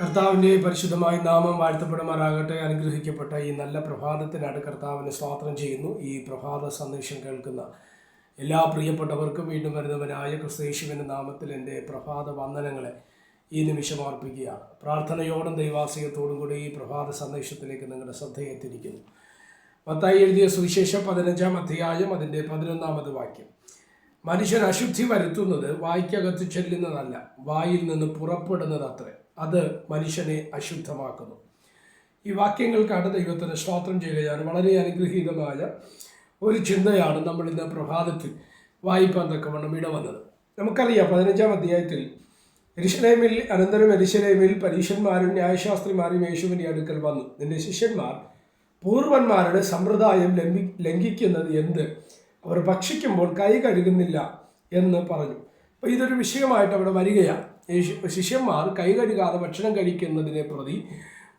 കർത്താവിന്റെ പരിശുദ്ധമായ നാമം വാഴ്ത്തപ്പെടുമാറാകട്ടെ. അനുഗ്രഹിക്കപ്പെട്ട ഈ നല്ല പ്രഭാതത്തിനാണ് കർത്താവിനെ സ്വാതന്ത്ര്യം ചെയ്യുന്നു. ഈ പ്രഭാത സന്ദേശം കേൾക്കുന്ന എല്ലാ പ്രിയപ്പെട്ടവർക്കും വീണ്ടും വരുന്നവനായ ക്രിസ്തേശുവിന്റെ നാമത്തിൽ എന്റെ പ്രഭാത വന്ദനങ്ങളെ ഈ നിമിഷം അർപ്പിക്കുകയാണ്. പ്രാർത്ഥനയോടും ദൈവാസികത്തോടും കൂടി ഈ പ്രഭാത സന്ദേശത്തിലേക്ക് നിങ്ങളുടെ ശ്രദ്ധയെത്തിരിക്കുന്നു മത്തായി എഴുതിയ സുവിശേഷം പതിനഞ്ചാം അധ്യായം അതിന്റെ പതിനൊന്നാമത് വാക്യം. മനുഷ്യൻ അശുദ്ധി വരുത്തുന്നത് വായിക്കകത്ത് ചെല്ലുന്നതല്ല വായിൽ നിന്ന് പുറപ്പെടുന്നത് അത്രേ അത് മനുഷ്യനെ അശുദ്ധമാക്കുന്നു. ഈ വാക്യങ്ങൾക്കാണ് ദൈവത്തിന് സ്തോത്രം ചെയ്യുകയാണ് വളരെ അനുഗ്രഹീതമായ ഒരു ചിന്തയാണ് നമ്മൾ ഇന്ന് പ്രഭാതത്തിൽ വായിപ്പാൻ തക്കവണ്ണം ഇടവന്നത്. നമുക്കറിയാം പതിനഞ്ചാം അധ്യായത്തിൽ എരിശലേമിൽ അനന്തരം എരിശലേമിൽ പരീക്ഷന്മാരും ന്യായശാസ്ത്രിമാരും യേശുവിന്റെ അടുക്കൽ വന്നു. നിന്റെ ശിഷ്യന്മാർ പൂർവന്മാരുടെ സമ്പ്രദായം ലംഘി ലംഘിക്കുന്നത് എന്ത്? അവർ ഭക്ഷിക്കുമ്പോൾ കൈ കഴുകുന്നില്ല എന്ന് പറഞ്ഞു. അപ്പോൾ ഇതൊരു വിഷയമായിട്ട് അവിടെ വരികയാണ്. ശിഷ്യന്മാർ കൈ കഴുകാതെ ഭക്ഷണം കഴിക്കുന്നതിനെ പ്രതി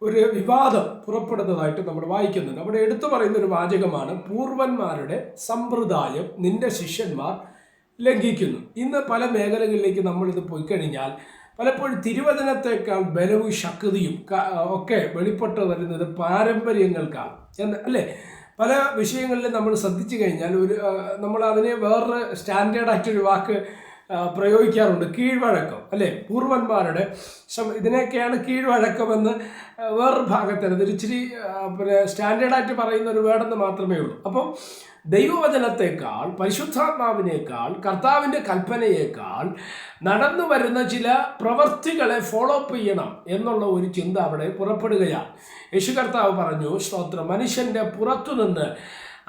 ഒരു വിവാദം പുറപ്പെടുന്നതായിട്ട് നമ്മൾ വായിക്കുന്നുണ്ട്. അവിടെ എടുത്തു പറയുന്ന ഒരു വാചകമാണ് പൂർവന്മാരുടെ സമ്പ്രദായം നിന്റെ ശിഷ്യന്മാർ ലംഘിക്കുന്നു. ഇന്ന് പല മേഖലകളിലേക്ക് നമ്മളിത് പോയി കഴിഞ്ഞാൽ പലപ്പോഴും തിരുവചനത്തെക്കാൾ ബലവും ശക്തിയും ഒക്കെ വെളിപ്പെട്ട് വരുന്നത് പാരമ്പര്യങ്ങൾക്കാണ്. എന്ന് അല്ലേ? പല വിഷയങ്ങളിലും നമ്മൾ ശ്രദ്ധിച്ചു കഴിഞ്ഞാൽ ഒരു നമ്മൾ അതിനെ വേറൊരു സ്റ്റാൻഡേർഡായിട്ടൊരു വാക്ക് പ്രയോഗിക്കാറുണ്ട്. കീഴ്വഴക്കം അല്ലേ? പൂർവന്മാരുടെ ഇതിനെയൊക്കെയാണ് കീഴ്വഴക്കമെന്ന് വേറൊരു ഭാഗത്തിന് അതൊരു ഇച്ചിരി പിന്നെ സ്റ്റാൻഡേർഡായിട്ട് പറയുന്ന ഒരു വേർഡെന്ന് മാത്രമേ ഉള്ളൂ. അപ്പം ദൈവവചനത്തെക്കാൾ പരിശുദ്ധാത്മാവിനേക്കാൾ കർത്താവിന്റെ കൽപ്പനയേക്കാൾ നടന്നു വരുന്ന ചില പ്രവർത്തികളെ ഫോളോ അപ്പ് ചെയ്യണം എന്നുള്ള ഒരു ചിന്ത അവിടെ പുറപ്പെടുകയാണ്. യേശു കർത്താവ് പറഞ്ഞു സ്തോത്രം. മനുഷ്യന്റെ പുറത്തുനിന്ന്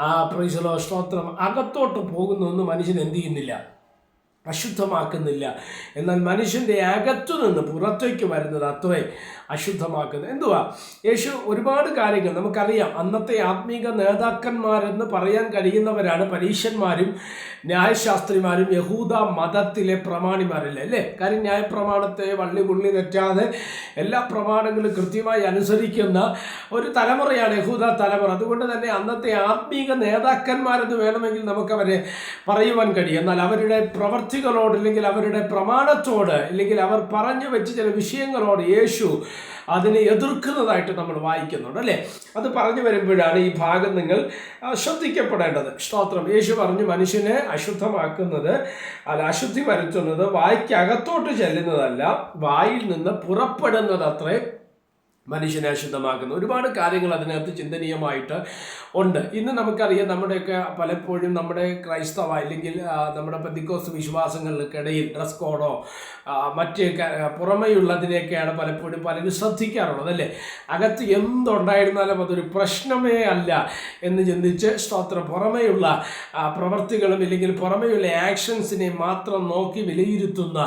ആ പ്രൈസലോ സ്തോത്രം. അകത്തോട്ട് പോകുന്നൊന്നും മനുഷ്യൻ എന്ത് ചെയ്യുന്നില്ല? അശുദ്ധമാക്കുന്നില്ല. എന്നാൽ മനുഷ്യന്റെ അകത്തു നിന്ന് പുറത്തേക്ക് വരുന്നത് അത്രേ അശുദ്ധമാക്കുന്നത്. എന്തുവാ? യേശു ഒരുപാട് കാര്യങ്ങൾ നമുക്കറിയാം. അന്നത്തെ ആത്മീക നേതാക്കന്മാരെന്ന് പറയാൻ കഴിയുന്നവരാണ് പരീശന്മാരും ന്യായശാസ്ത്രിമാരും യഹൂദ മതത്തിലെ പ്രമാണിമാരല്ലേ? അല്ലേ? കാര്യം ന്യായപ്രമാണത്തെ വള്ളി പുള്ളി തെറ്റാതെ എല്ലാ പ്രമാണങ്ങളും കൃത്യമായി അനുസരിക്കുന്ന ഒരു തലമുറയാണ് യഹൂദ തലമുറ. അതുകൊണ്ട് തന്നെ അന്നത്തെ ആത്മീക നേതാക്കന്മാരെന്ന് വേണമെങ്കിൽ നമുക്കവരെ പറയുവാൻ കഴിയും. എന്നാൽ അവരുടെ പ്രവർത്തികളോട് അല്ലെങ്കിൽ അവരുടെ പ്രമാണത്തോട് അല്ലെങ്കിൽ അവർ പറഞ്ഞു വെച്ച ചില വിഷയങ്ങളോട് യേശു അതിനെ എതിർക്കുന്നതായിട്ട് നമ്മൾ വായിക്കുന്നുണ്ട് അല്ലേ? അത് പറഞ്ഞു വരുമ്പോഴാണ് ഈ ഭാഗം നിങ്ങൾ ശ്രദ്ധിക്കപ്പെടേണ്ടത്. സ്തോത്രം. യേശു പറഞ്ഞു മനുഷ്യനെ അശുദ്ധമാക്കുന്നത് അല്ല അശുദ്ധി വരുത്തുന്നത് വായ്ക്കകത്തോട്ട് ചെല്ലുന്നതല്ല വായിൽ നിന്ന് പുറപ്പെടുന്നത് അത്രേ മനുഷ്യനെ അശുദ്ധമാക്കുന്നു. ഒരുപാട് കാര്യങ്ങൾ അതിനകത്ത് ചിന്തനീയമായിട്ട് ഉണ്ട്. ഇന്ന് നമുക്കറിയാം നമ്മുടെയൊക്കെ പലപ്പോഴും നമ്മുടെ ക്രൈസ്തവ അല്ലെങ്കിൽ നമ്മുടെ പെന്തിക്കോസ് വിശ്വാസങ്ങൾക്കിടയിൽ ഡ്രസ് കോഡോ മറ്റ് പുറമെയുള്ളതിനെയൊക്കെയാണ് പലപ്പോഴും പലരും ശ്രദ്ധിക്കാറുള്ളത് അല്ലേ? അകത്ത് എന്തുണ്ടായിരുന്നാലും അതൊരു പ്രശ്നമേ അല്ല എന്ന് ചിന്തിച്ച് സ്തോത്രം. പുറമെയുള്ള പ്രവൃത്തികളും ഇല്ലെങ്കിൽ പുറമെയുള്ള ആക്ഷൻസിനെ മാത്രം നോക്കി വിലയിരുത്തുന്ന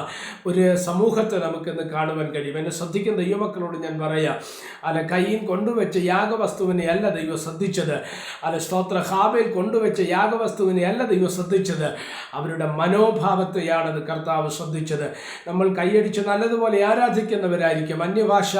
ഒരു സമൂഹത്തെ നമുക്കിന്ന് കാണുവാൻ കഴിയും. എന്നെ ശ്രദ്ധിക്കുന്ന ദൈവമക്കളോട് ഞാൻ പറയാം അല്ല കയ്യിൽ കൊണ്ടുവച്ച യാഗവസ്തുവിനെ അല്ല ദൈവം ശ്രദ്ധിച്ചത്. അല്ല സ്തോത്ര ഹാബയിൽ കൊണ്ടുവച്ച യാഗവസ്തുവിനെ അല്ല ദൈവം ശ്രദ്ധിച്ചത്. അവരുടെ മനോഭാവത്തെയാണ് അത് കർത്താവ് ശ്രദ്ധിച്ചത്. നമ്മൾ കൈയടിച്ച് നല്ലതുപോലെ ആരാധിക്കുന്നവരായിരിക്കും അന്യഭാഷ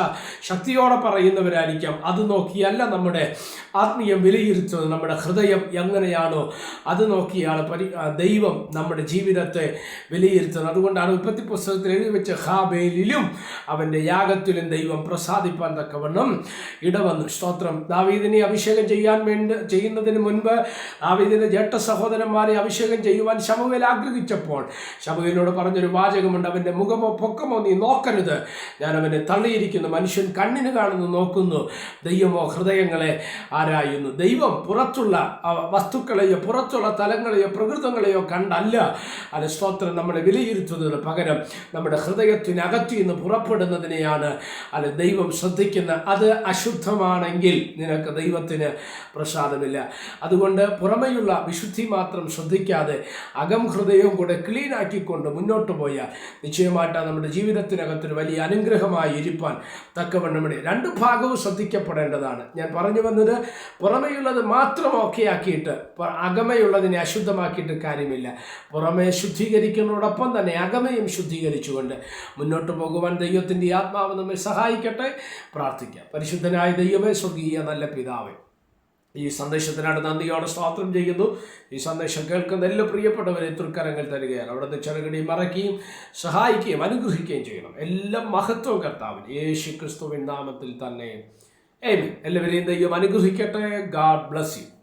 ശക്തിയോടെ പറയുന്നവരായിരിക്കാം. അത് നോക്കിയല്ല നമ്മുടെ ആത്മീയം വിലയിരുത്തുന്നത് നമ്മുടെ ഹൃദയം എങ്ങനെയാണോ അത് നോക്കിയാണ് പരി ദൈവം നമ്മുടെ ജീവിതത്തെ വിലയിരുത്തുന്നത്. അതുകൊണ്ടാണ് ഉൽപ്പത്തി പുസ്തകത്തിൽ എഴുതി വെച്ച ഹാബേലിലും അവന്റെ യാഗത്തിലും ദൈവം പ്രസാദിപ്പാൻ തക്കവണ്ണം ഇടവന്നു. സ്തോത്രം. ദാവീദിനെ അഭിഷേകം ചെയ്യാൻ വേണ്ടി ചെയ്യുന്നതിന് മുൻപ് ദാവീദിന്റെ ജേട്ട സഹോദരന്മാരെ അഭിഷേകം ചെയ്യുവാൻ ശമുവേൽ ആഗ്രഹിച്ചപ്പോൾ ശമുവേലിനോട് പറഞ്ഞൊരു വാചകമുണ്ട്. അവന്റെ മുഖമോ പൊക്കമോ നീ നോക്കരുത്. ഞാൻ അവനെ തള്ളിയിരിക്കുന്നു. മനുഷ്യൻ കണ്ണിന് കാണുന്നു നോക്കുന്നു. ദൈവമോ ഹൃദയങ്ങളെ ആരായുന്നു. ദൈവം പുറത്തുള്ള വസ്തുക്കളെയോ പുറത്തുള്ള തലങ്ങളെയോ പ്രകൃതങ്ങളെയോ കണ്ടല്ല. അത് സ്തോത്രം. നമ്മളെ വിലയിരുത്തുന്നതിന് പകരം നമ്മുടെ ഹൃദയത്തിനകത്തു നിന്ന് പുറപ്പെടുന്നതിനെയാണ്. അത് ദൈവം ശ്രദ്ധിക്കുന്ന അത് അശുദ്ധമാണെങ്കിൽ നിനക്ക് ദൈവത്തിന് പ്രസാദമില്ല. അതുകൊണ്ട് പുറമെയുള്ള വിശുദ്ധി മാത്രം ശ്രദ്ധിക്കാതെ അകം ഹൃദയവും കൂടെ ക്ലീൻ ആക്കിക്കൊണ്ട് മുന്നോട്ട് പോയാൽ നിശ്ചയമായിട്ട് നമ്മുടെ ജീവിതത്തിനകത്തൊരു വലിയ അനുഗ്രഹമായി ഇരിപ്പാൻ തക്കവണ്ണം ഇവിടെ രണ്ട് ഭാഗവും ശ്രദ്ധിക്കപ്പെടേണ്ടതാണ്. ഞാൻ പറഞ്ഞു വന്നത് പുറമെയുള്ളത് മാത്രം ഓക്കെ ആക്കിയിട്ട് അകമയുള്ളതിനെ അശുദ്ധമാക്കിയിട്ട് കാര്യമില്ല. പുറമെ ശുദ്ധീകരിക്കുന്നതോടൊപ്പം തന്നെ അകമയും ശുദ്ധീകരിച്ചുകൊണ്ട് മുന്നോട്ട് പോകുവാൻ ദൈവത്തിന്റെ ആത്മാവ് നമ്മെ സഹായിക്കട്ടെ. പ്രാർത്ഥിക്കാം. പരിശുദ്ധനായ ദൈവമേ സ്വർഗീയ നല്ല പിതാവേ ഈ സന്ദേശത്തിനാണ് നന്ദിയോടെ സ്വാത്രം ചെയ്യുന്നു. ഈ സന്ദേശം കേൾക്കുന്ന എല്ലാ പ്രിയപ്പെട്ടവരെ തൃക്കരങ്ങൾ തരികയാണ്. അവിടുത്തെ ചെറുകടി മറക്കുകയും സഹായിക്കുകയും അനുഗ്രഹിക്കുകയും ചെയ്യണം. എല്ലാം മഹത്വം കർത്താവിന് യേശു ക്രിസ്തുവിൻ നാമത്തിൽ തന്നെ. എല്ലാവരെയും ദൈവം അനുഗ്രഹിക്കട്ടെ. God bless you